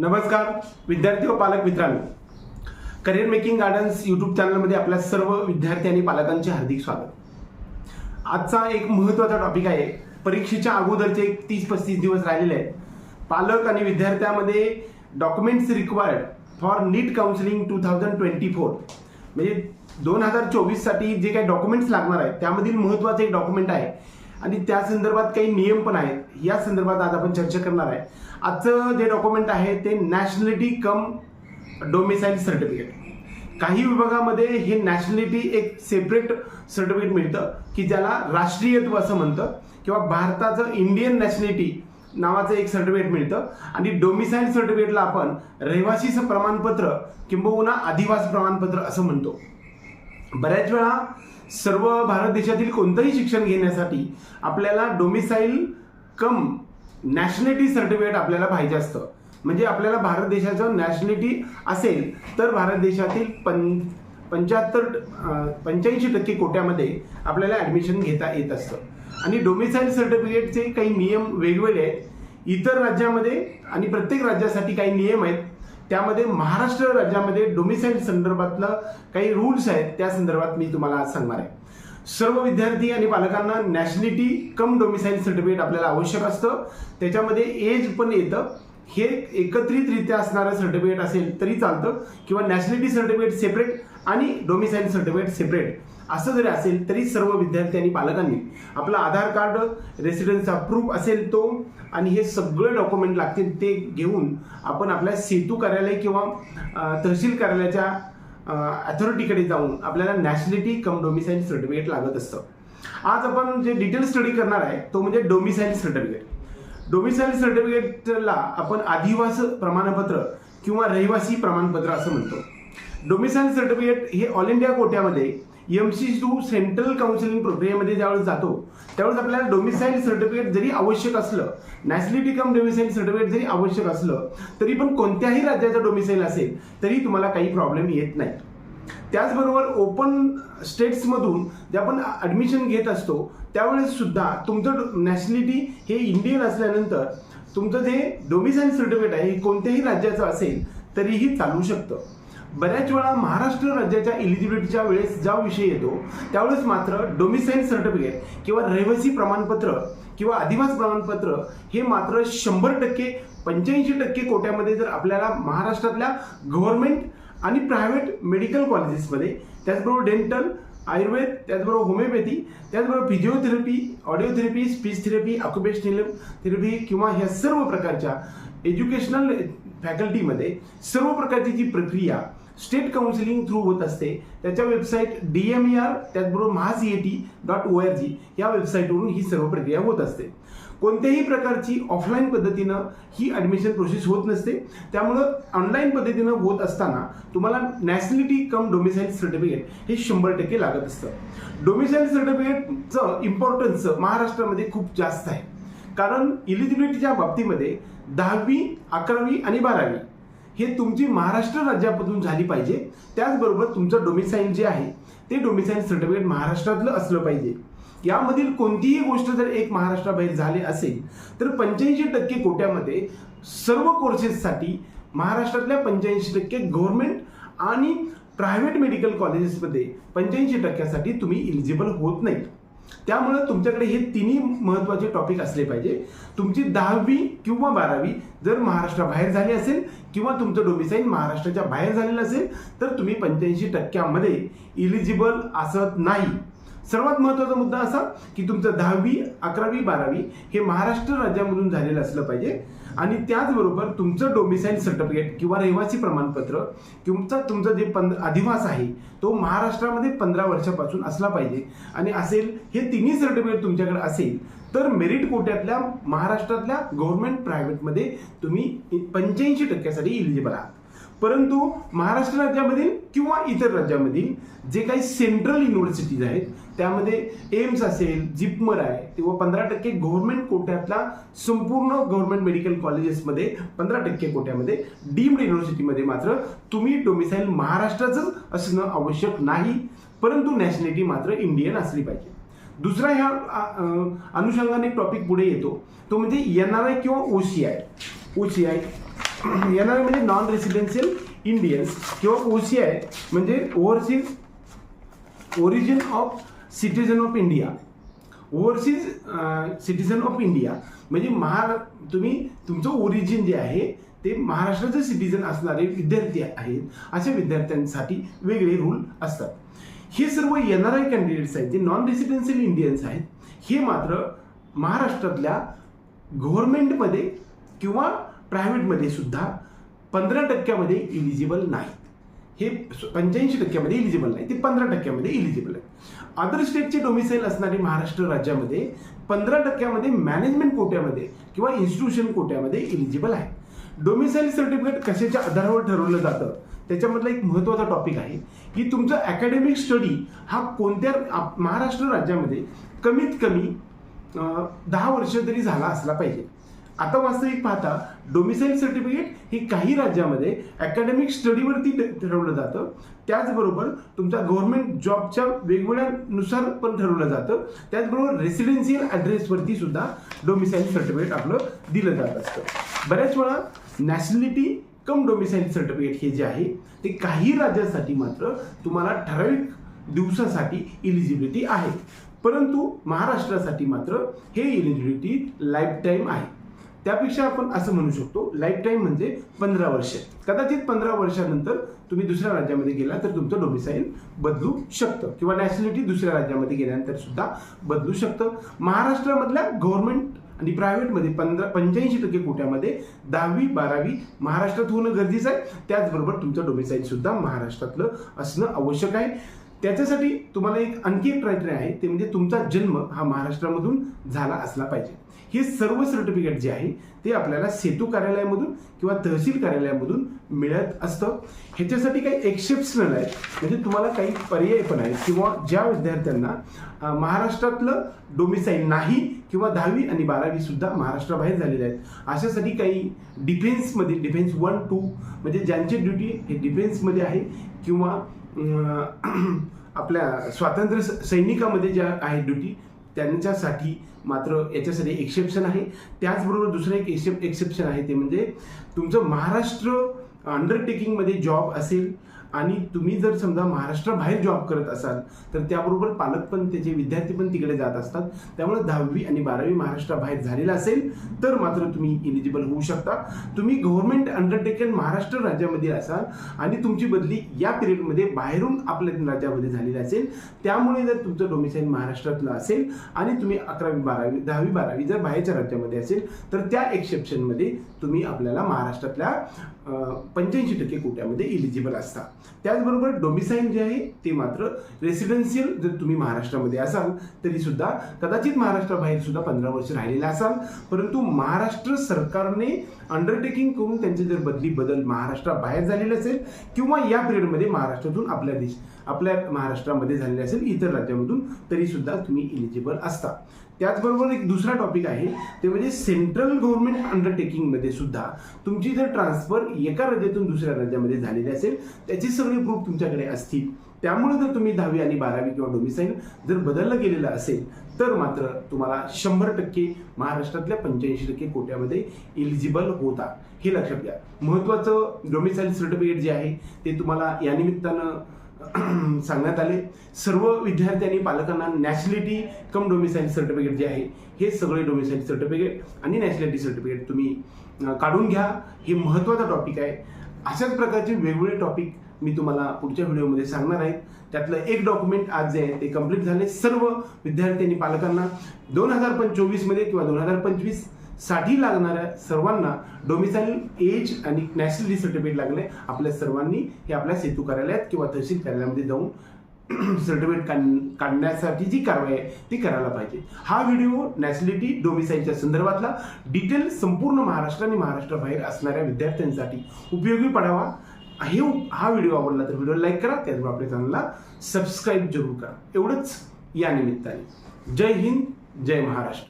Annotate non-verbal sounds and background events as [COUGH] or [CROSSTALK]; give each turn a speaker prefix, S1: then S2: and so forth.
S1: नमस्कार विद्यार्थी व पालक मित्रांनो. करिअर मेकिंग गार्डन्स यूट्यूब चॅनलमध्ये आपल्या सर्व विद्यार्थी आणि पालकांचे हार्दिक स्वागत. आजचा एक महत्त्वाचा टॉपिक आहे. परीक्षेच्या अगोदरचे एक तीस पस्तीस दिवस राहिलेले आहेत. पालक आणि विद्यार्थ्यामध्ये documents required for NEET counselling two thousand twenty four म्हणजे दोन हजार चोवीससाठी जे काही डॉक्युमेंट्स लागणार आहेत त्यामधील महत्त्वाचं एक डॉक्युमेंट आहे. आणि त्या संदर्भात काही नियम पण आहेत. या संदर्भात आज आपण चर्चा करणार आहे. आजचं जे डॉक्युमेंट आहे ते नॅशनॅलिटी कम डोमिसाईल सर्टिफिकेट काही विभागामध्ये हे नॅशनॅलिटी एक सेपरेट सर्टिफिकेट मिळतं की ज्याला राष्ट्रीयत्व असं म्हणतं किंवा भारताचं इंडियन नॅशनॅलिटी नावाचं एक सर्टिफिकेट मिळतं आणि डोमिसाईल सर्टिफिकेटला आपण रहिवासीचं प्रमाणपत्र किंबहुना अधिवास प्रमाणपत्र असं म्हणतो. बऱ्याच वेळा सर्व भारत देशातील कोणतंही शिक्षण घेण्यासाठी आपल्याला डोमिसाईल कम नॅशनॅलिटी सर्टिफिकेट आपल्याला पाहिजे असतं. म्हणजे आपल्याला भारत देशाचं नॅशनॅलिटी असेल तर भारत देशातील पं पंच्याहत्तर पंच्याऐंशी टक्के कोट्यामध्ये आपल्याला ॲडमिशन घेता येत असतं. आणि डोमिसाईल सर्टिफिकेटचे काही नियम वेगवेगळे आहेत. इतर राज्यामध्ये आणि प्रत्येक राज्यासाठी काही नियम आहेत. त्यामध्ये महाराष्ट्र राज्यामध्ये डोमिसाईल संदर्भातलं काही रूल्स आहेत त्या संदर्भात मी तुम्हाला आज सांगणार आहे. सर्व विद्यार्थी आणि पालकांना नॅशनॅलिटी कम डोमिसाईल सर्टिफिकेट आपल्याला आवश्यक असतं. त्याच्यामध्ये एज पण येतं. हे एकत्रितरित्या असणारं सर्टिफिकेट असेल तरी चालतं. किंवा नॅशनॅलिटी सर्टिफिकेट सेपरेट आणि डोमिसाईल सर्टिफिकेट सेपरेट असं जरी असेल तरी सर्व विद्यार्थी आणि पालकांनी आपलं आधार कार्ड रेसिडेन्सचा प्रूफ असेल तो आणि हे सगळं डॉक्युमेंट लागतील ते घेऊन आपण आपल्या सेतू कार्यालय किंवा तहसील कार्यालयाच्या अथॉरिटीकडे जाऊन आपल्याला नॅशनॅलिटी कम डोमिसाईल सर्टिफिकेट लागत असतं. आज आपण जे डिटेल स्टडी करणार आहे तो म्हणजे डोमिसाईल सर्टिफिकेट डोमिसाईल सर्टिफिकेटला आपण आदिवास प्रमाणपत्र किंवा रहिवासी प्रमाणपत्र असं म्हणतो. डोमिसाईल सर्टिफिकेट हे all India कोट्यामध्ये M C to central counselling प्रक्रियेमध्ये ज्यावेळेस जातो त्यावेळेस आपल्याला डोमिसाईल सर्टिफिकेट जरी आवश्यक असलं नॅशनॅलिटी कम डोमिसाईल सर्टिफिकेट जरी आवश्यक असलं तरी पण कोणत्याही राज्याचं डोमिसाईल असेल तरी तुम्हाला काही प्रॉब्लेम येत नाही. त्याचबरोबर ओपन स्टेट्समधून जे आपण ॲडमिशन घेत असतो त्यावेळेस सुद्धा तुमचं नॅशनॅलिटी हे इंडियन असल्यानंतर तुमचं जे डोमिसाईल सर्टिफिकेट आहे हे कोणत्याही राज्याचं असेल तरीही चालू शकतं. बऱ्याच वेळा महाराष्ट्र राज्याच्या इलिजिबिलिटीच्या वेळेस ज्या विषय येतो त्यावेळेस मात्र डोमिसाईल सर्टिफिकेट किंवा रहिवासी प्रमाणपत्र किंवा अधिवास प्रमाणपत्र हे मात्र शंभर टक्के पंच्याऐंशी टक्के कोट्यामध्ये जर आपल्याला महाराष्ट्रातल्या गव्हर्नमेंट आणि प्रायव्हेट मेडिकल कॉलेजेसमध्ये त्याचबरोबर डेंटल आयुर्वेद त्याचबरोबर होमिओपॅथी त्याचबरोबर physiotherapy audiotherapy speech therapy occupational therapy किंवा ह्या सर्व प्रकारच्या एज्युकेशनल फॅकल्टीमध्ये सर्व प्रकारची जी प्रक्रिया स्टेट काउन्सिलिंग थ्रू होत असते त्याच्या website D M E R त्याचबरोबर महासी A T dot O R G या वेबसाईटवरून ही सर्व प्रक्रिया होत असते. कोणत्याही प्रकारची ऑफलाईन पद्धतीनं ही ॲडमिशन प्रोसेस होत नसते. त्यामुळं ऑनलाईन पद्धतीनं होत असताना तुम्हाला नॅशनॅलिटी कम डोमिसाईल सर्टिफिकेट हे शंभर टक्के लागत असतं. डोमिसाईल सर्टिफिकेटचं इम्पॉर्टन्स महाराष्ट्रामध्ये खूप जास्त आहे. कारण इलिजिबिलिटीच्या बाबतीमध्ये दहावी अकरावी आणि बारावी हे तुमची महाराष्ट्र राज्यामधून झाली पाहिजे. त्याचबरोबर तुमचं डोमिसाईल जे आहे ते डोमिसाईल सर्टिफिकेट महाराष्ट्रातलं असलं पाहिजे. यामधील कोणतीही गोष्ट जर एक महाराष्ट्राबाहेर झाली असेल तर पंच्याऐंशी टक्के कोट्यामध्ये सर्व कोर्सेससाठी महाराष्ट्रातल्या पंच्याऐंशी टक्के गव्हर्नमेंट आणि प्रायव्हेट मेडिकल कॉलेजेसमध्ये पंच्याऐंशी टक्क्यासाठी तुम्ही इलिजिबल होत नाही त्यामुळं तुमच्याकडे हे तिन्ही महत्त्वाचे टॉपिक असले पाहिजे. तुमची दहावी किंवा बारावी जर महाराष्ट्राबाहेर झाली असेल किंवा तुमचं डोमिसाईल महाराष्ट्राच्या बाहेर झालेलं असेल तर तुम्ही पंच्याऐंशी टक्क्यामध्ये इलिजिबल असत नाही. सर्वात महत्त्वाचा मुद्दा असा की तुमचं दहावी अकरावी बारावी हे महाराष्ट्र राज्यामधून झालेलं असलं पाहिजे. आणि त्याचबरोबर तुमचं डोमिसाईल सर्टिफिकेट किंवा रहिवासी प्रमाणपत्र तुमचा तुमचं जे पंध अधिवास आहे तो महाराष्ट्रामध्ये पंधरा वर्षापासून असला पाहिजे. आणि असेल हे तिन्ही सर्टिफिकेट तुमच्याकडे असेल तर मेरिट कोट्यातल्या महाराष्ट्रातल्या गव्हर्नमेंट प्रायव्हेटमध्ये तुम्ही पंच्याऐंशी टक्क्यासाठी इलिजिबल आहात. परंतु महाराष्ट्र राज्यामधील किंवा इतर राज्यामधील जे काही सेंट्रल युनिव्हर्सिटीज आहेत त्यामध्ये एम्स असेल जिपमर आहे किंवा पंधरा टक्के गव्हर्नमेंट कोट्यातला संपूर्ण गव्हर्नमेंट मेडिकल कॉलेजेसमध्ये पंधरा टक्के कोट्यामध्ये डीम्ड युनिव्हर्सिटीमध्ये मात्र तुम्ही डोमिसाईल महाराष्ट्राचंच असणं आवश्यक नाही. परंतु नॅशनॅलिटी मात्र इंडियन असली पाहिजे. दुसरा ह्या अनुषंगाने टॉपिक पुढे येतो. तो म्हणजे एन आर आय किंवा O C I O C I [CLEARS THROAT] येणार म्हणजे नॉन रेसिडेन्शियल इंडियन्स किंवा ओसीआय म्हणजे overseas origin of citizen of India overseas citizen of India म्हणजे महारा तुम्ही तुमचं ओरिजिन जे आहे ते महाराष्ट्राचे सिटीजन असणारे विद्यार्थी आहेत. अशा विद्यार्थ्यांसाठी वेगळे रूल असतात. हे सर्व एन आर आय कॅन्डिडेट्स आहेत जे नॉन रेसिडेन्शियल इंडियन्स आहेत हे मात्र महाराष्ट्रातल्या गव्हर्नमेंटमध्ये किंवा प्रायव्हेटमध्ये सुद्धा पंधरा टक्क्यामध्ये इलिजिबल नाहीत. हे पंच्याऐंशी टक्क्यामध्ये इलिजिबल नाही ते पंधरा टक्क्यामध्ये इलिजिबल आहे अदर स्टेटचे डोमिसाईल असणारे महाराष्ट्र राज्यामध्ये पंधरा टक्क्यामध्ये मॅनेजमेंट कोट्यामध्ये किंवा इन्स्टिट्यूशन कोट्यामध्ये इलिजिबल आहे डोमिसाईल सर्टिफिकेट कशाच्या आधारावर ठरवलं जातं? त्याच्यामधला एक महत्त्वाचा टॉपिक आहे की तुमचं अकॅडमिक स्टडी हा कोणत्या आप- महाराष्ट्र राज्यामध्ये कमीत कमी दहा वर्ष तरी झाला असला पाहिजे. आता वास्तविक पाहता डोमिसाईल सर्टिफिकेट हे काही राज्यामध्ये अकॅडमिक स्टडीवरती ठरवलं जातं. त्याचबरोबर तुमच्या गव्हर्नमेंट जॉबच्या वेगवेगळ्यानुसार पण ठरवलं जातं. त्याचबरोबर रेसिडेन्शियल ॲड्रेसवरती सुद्धा डोमिसाईल सर्टिफिकेट आपलं दिलं जात असतं. बऱ्याच वेळा नॅशनॅलिटी कम डोमिसाईल सर्टिफिकेट हे जे आहे ते काही राज्यासाठी मात्र तुम्हाला ठराविक दिवसासाठी इलिजिबिलिटी आहे. परंतु महाराष्ट्रासाठी मात्र हे इलिजिबिलिटी लाईफ टाईम आहे. त्यापेक्षा आपण असं म्हणू शकतो लाईफ टाईम म्हणजे पंधरा वर्ष. कदाचित पंधरा वर्षानंतर तुम्ही दुसऱ्या राज्यामध्ये गेला तर तुमचं डोमिसाईल बदलू शकतं. किंवा नॅशनॅलिटी दुसऱ्या राज्यामध्ये गेल्यानंतर सुद्धा बदलू शकतं. महाराष्ट्रामधल्या गव्हर्नमेंट आणि प्रायव्हेटमध्ये पंधरा पंच्याऐंशी टक्के कोट्यामध्ये दहावी बारावी महाराष्ट्रात होणं गरजेचं आहे. त्याचबरोबर तुमचं डोमिसाईल सुद्धा महाराष्ट्रातलं असणं आवश्यक आहे. त्याच्यासाठी तुम्हाला एक आणखी एक क्रायटेरिया आहे. ते म्हणजे तुमचा जन्म हा महाराष्ट्रामधून झाला असला पाहिजे. हे सर्व सर्टिफिकेट जे आहे ते आपल्याला सेतू कार्यालयामधून किंवा तहसील कार्यालयामधून मिळत असतं. ह्याच्यासाठी काही एक्सेप्शनल आहे म्हणजे तुम्हाला काही पर्याय पण आहेत. किंवा ज्या विद्यार्थ्यांना महाराष्ट्रातलं डोमिसाईल नाही किंवा दहावी आणि बारावी सुद्धा महाराष्ट्राबाहेर झालेले आहेत. अशासाठी काही डिफेन्समध्ये डिफेन्स वन टू म्हणजे ज्यांची ड्युटी हे डिफेन्समध्ये आहे किंवा [CLEARS THROAT] आपल्या स्वातंत्र्य स- सैनिकामध्ये ज्या आहे ड्युटी त्यांच्यासाठी मात्र याच्यासाठी एक्सेप्शन आहे. त्याचबरोबर दुसरं एक एक्सेप एक्सेप्शन आहे ते म्हणजे तुमचं महाराष्ट्र अंडरटेकिंगमध्ये जॉब असेल आणि तुम्ही जर समजा महाराष्ट्राबाहेर जॉब करत असाल तर त्याबरोबर पालक पण त्याचे विद्यार्थी पण तिकडे जात असतात. त्यामुळे दहावी आणि बारावी महाराष्ट्राबाहेर झालेला असेल तर मात्र तुम्ही इलिजिबल होऊ शकता. तुम्ही गव्हर्नमेंट अंडरटेकन महाराष्ट्र राज्यामध्ये असाल आणि तुमची बदली या पिरियडमध्ये बाहेरून आपल्या राज्यामध्ये झालेली असेल त्यामुळे जर तुमचं डोमिसाईल महाराष्ट्रातलं असेल आणि तुम्ही अकरावी बारावी दहावी बारावी जर बाहेरच्या राज्यामध्ये असेल तर त्या एक्सेप्शनमध्ये तुम्ही आपल्याला महाराष्ट्रातल्या पंच्याऐंशी टक्के कोट्यामध्ये इलिजिबल असतात. त्याचबरोबर डोमिसाईल जे आहे ते मात्र रेसिडेन्शियल जर तुम्ही महाराष्ट्रामध्ये असाल तरीसुद्धा कदाचित महाराष्ट्राबाहेर सुद्धा पंधरा वर्ष राहिलेले असाल. परंतु महाराष्ट्र सरकारने अंडरटेकिंग करून त्यांचे जर बदली बदल महाराष्ट्राबाहेर झालेले असेल किंवा या पिरियडमध्ये महाराष्ट्रातून आपल्या देश आपल्या महाराष्ट्रामध्ये झालेले असेल इतर राज्यामधून तरीसुद्धा तुम्ही इलिजिबल असता. त्याचबरोबर एक दुसरा टॉपिक आहे ते म्हणजे सेंट्रल गव्हर्नमेंट अंडरटेकिंगमध्ये सुद्धा तुमची जर ट्रान्सफर एका राज्यातून दुसऱ्या राज्यामध्ये झालेली असेल त्याचे सगळे प्रूफ तुमच्याकडे असतील त्यामुळे जर तुम्ही दहावी आणि बारावी किंवा डोमिसाईल जर बदललं गेलेलं असेल तर मात्र तुम्हाला शंभर टक्के महाराष्ट्रातल्या पंच्याऐंशी टक्के कोट्यामध्ये इलिजिबल होता. हे लक्षात घ्या. महत्त्वाचं डोमिसाईल सर्टिफिकेट जे आहे ते तुम्हाला या निमित्तानं [CLEARS THROAT] सांगण्यात आले. सर्व विद्यार्थ्यांनी पालकांना नॅशनॅलिटी कम डोमिसाईल सर्टिफिकेट जे आहे हे सगळे डोमिसाईल सर्टिफिकेट आणि नॅशनॅलिटी सर्टिफिकेट तुम्ही काढून घ्या. हे महत्त्वाचा टॉपिक आहे. अशाच प्रकारचे वेगवेगळे टॉपिक मी तुम्हाला पुढच्या व्हिडिओमध्ये सांगणार आहे. त्यातलं एक डॉक्युमेंट आज जे आहे ते कंप्लीट झाले. सर्व विद्यार्थ्यांनी पालकांना दोन हजार पंचवीसमध्ये किंवा दोन हजार पंचवीस साठी लागणाऱ्या सर्वांना डोमिसाईल एज आणि नॅशनलिटी सर्टिफिकेट लागले. आपल्या सर्वांनी हे आपल्या सेतू कार्यालयात किंवा तहसील कार्यालयामध्ये जाऊन [CLEARS THROAT] सर्टिफिकेट काढण्यासाठी जी कारवाई आहे ती करायला पाहिजे. हा व्हिडिओ नॅशनॅलिटी डोमिसाईलच्या संदर्भातला डिटेल संपूर्ण महाराष्ट्र आणि महाराष्ट्राबाहेर असणाऱ्या विद्यार्थ्यांसाठी उपयोगी पडावा. हे हा व्हिडिओ आवडला तर व्हिडिओ लाईक करा. त्याचबरोबर आपल्या चॅनलला सबस्क्राईब जरूर करा. एवढंच या निमित्ताने. जय हिंद जय महाराष्ट्र.